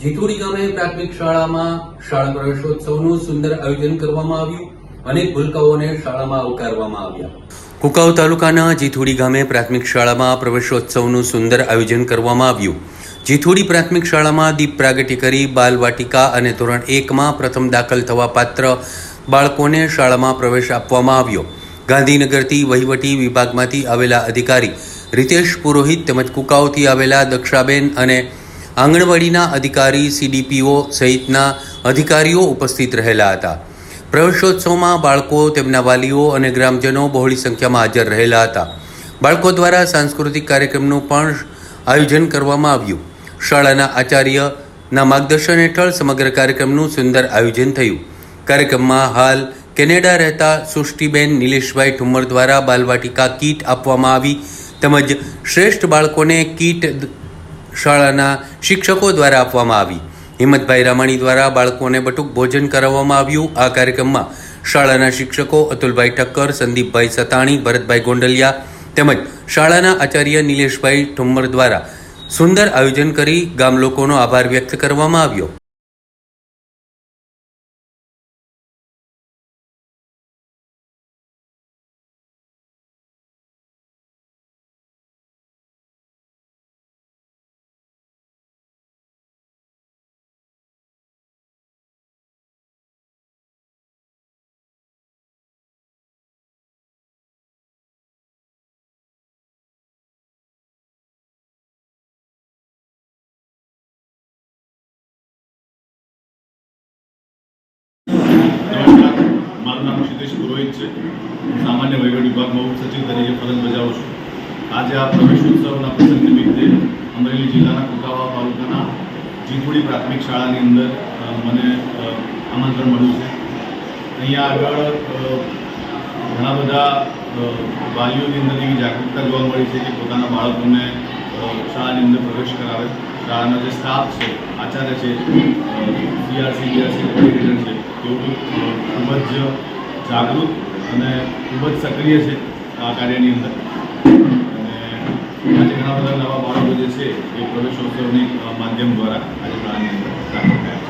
જીતુડી ગામે પ્રાથમિક શાળામાં શાળા પ્રવેશોત્સવનું સુંદર આયોજન કરવામાં આવ્યું અનેક ભૂલકાઓને શાળામાં આવકારવામાં આવ્યા. કુકાવ તાલુકાના જીથુડી ગામે પ્રાથમિક શાળામાં પ્રવેશોત્સવનું સુંદર આયોજન કરવામાં આવ્યું. જીથુડી પ્રાથમિક શાળામાં દીપ પ્રાગટ્ય કરી બાલવાટિકા અને ધોરણ એકમાં પ્રથમ દાખલ થવા પાત્ર બાળકોને શાળામાં પ્રવેશ આપવામાં આવ્યો. ગાંધીનગરથી વહીવટી વિભાગમાંથી આવેલા અધિકારી રીતેશ પુરોહિત તેમજ કુકાઓથી આવેલા દક્ષાબેન અને આંગણવાડીના અધિકારી સીડીપીઓ સહિતના અધિકારીઓ ઉપસ્થિત રહેલા હતા. પ્રવેશોત્સવમાં બાળકો, તેમના વાલીઓ અને ગ્રામજનો બહોળી સંખ્યામાં હાજર રહેલા હતા. બાળકો દ્વારા સાંસ્કૃતિક કાર્યક્રમનું પણ આયોજન કરવામાં આવ્યું. શાળાના આચાર્યના માર્ગદર્શન હેઠળ સમગ્ર કાર્યક્રમનું સુંદર આયોજન થયું. કાર્યક્રમમાં હાલ કેનેડા રહેતા સૃષ્ટિબેન નિલેશભાઈ ઠુમ્મર દ્વારા બાલવાટિકા કીટ આપવામાં આવી. તેમજ શ્રેષ્ઠ બાળકોને કીટ શાળાના શિક્ષકો દ્વારા આપવામાં આવી. હિંમતભાઈ રામાણી દ્વારા બાળકોને બટુક ભોજન કરાવવામાં આવ્યું. આ કાર્યક્રમમાં શાળાના શિક્ષકો અતુલભાઈ ઠક્કર, સંદીપભાઈ સતાણી, ભરતભાઈ ગોંડલિયા તેમજ શાળાના આચાર્ય નિલેશભાઈ ઠુમ્મર દ્વારા સુંદર આયોજન કરી ગામ લોકોનો આભાર વ્યક્ત કરવામાં આવ્યો. પુરોહિત છે. સામાન્ય વહીવટ વિભાગમાં ઉપસચિવ તરીકે ફરજ બજાવું છું. આજે આ પ્રવેશોત્સવના પ્રસંગ નિમિત્તે અમરેલી જિલ્લાના કુકાવા તાલુકાના જીથુડી પ્રાથમિક શાળાની અંદર મને આમંત્રણ મળ્યું છે. અહીંયા આગળ ઘણા બધા વાલીઓની અંદર એવી જાગૃતતા જોવા મળી છે કે પોતાના બાળકોને શાળાની અંદર પ્રવેશ કરાવે. શાળાનો જે સ્ટાફ છે, આચાર્ય છે સીઆરસી બીઆરસી કોર્ડિનેટર છે, તેઓ ખૂબ જ જાગૃત અને ખૂબ જ સક્રિય છે આ કાર્યની અંદર. અને આજે ઘણા બધા નવા બાળકો જે છે એ પ્રવેશોત્સવની માધ્યમ દ્વારા આજે શાળાની અંદર દાખલ થયા